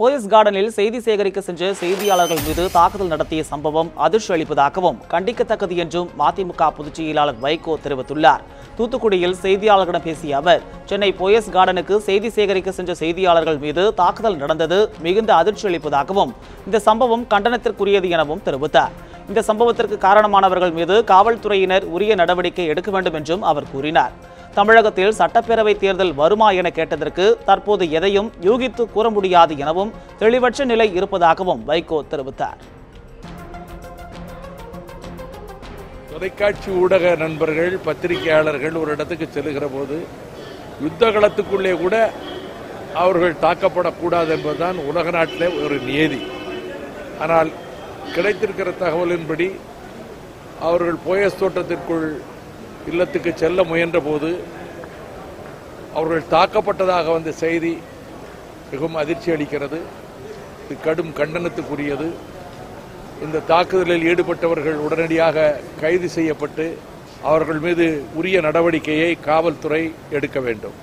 போயஸ் கார்டனில் செய்தி சேகரிக்க சென்ற செய்தியாளர்கள் மீது தாக்குதல் நடத்திய சம்பவம் அதிர்ச்சி அளிப்பதாகவும் கண்டிக்கத்தக்கது என்றும் மதிமுக பொதுச் செயலாளர் வைகோ தெரிவித்துள்ளார். தூத்துக்குடியில் செய்தியாளர்களிடம் பேசிய அவர் சென்னை போயஸ் கார்டனுக்கு செய்தி சேகரிக்க சென்ற செய்தியாளர்கள் மீது தாக்குதல் நடந்தது மிகுந்த அதிர்ச்சி அளிப்பதாகவும் இந்த சம்பவம் கண்டனத்திற்குரியது எனவும் தெரிவித்தார். இந்த சம்பவத்திற்கு காரணமானவர்கள் மீது காவல்துறையினர் உரிய நடவடிக்கை எடுக்க வேண்டும் என்றும் அவர் கூறினார். தமிழகத்தில் சட்டப்பேரவை தேர்தல் வருமா என கேட்டதற்கு தற்போது எதையும் யூகித்து கூற முடியாது எனவும் தெளிவற்ற நிலை இருப்பதாகவும் வைகோ தெரிவித்தார். தொலைக்காட்சி ஊடக நண்பர்கள் பத்திரிகையாளர்கள் ஒரு இடத்துக்கு செல்லுகிற போது யுத்த களத்துக்குள்ளே கூட அவர்கள் தாக்கப்படக்கூடாது என்பதுதான் உலக நாட்டிலே ஒரு நியதி. ஆனால் கிடைத்திருக்கிற தகவலின்படி அவர்கள் போயஸ் தோட்டத்திற்குள் இல்லத்துக்கு செல்ல முயன்ற போது அவர்கள் தாக்கப்பட்டதாக வந்த செய்தி மிகவும் அதிர்ச்சி அளிக்கிறது. இது கடும் கண்டனத்துக்குரியது. இந்த தாக்குதலில் ஈடுபட்டவர்கள் உடனடியாக கைது செய்யப்பட்டு அவர்கள் மீது உரிய நடவடிக்கையை காவல்துறை எடுக்க வேண்டும்.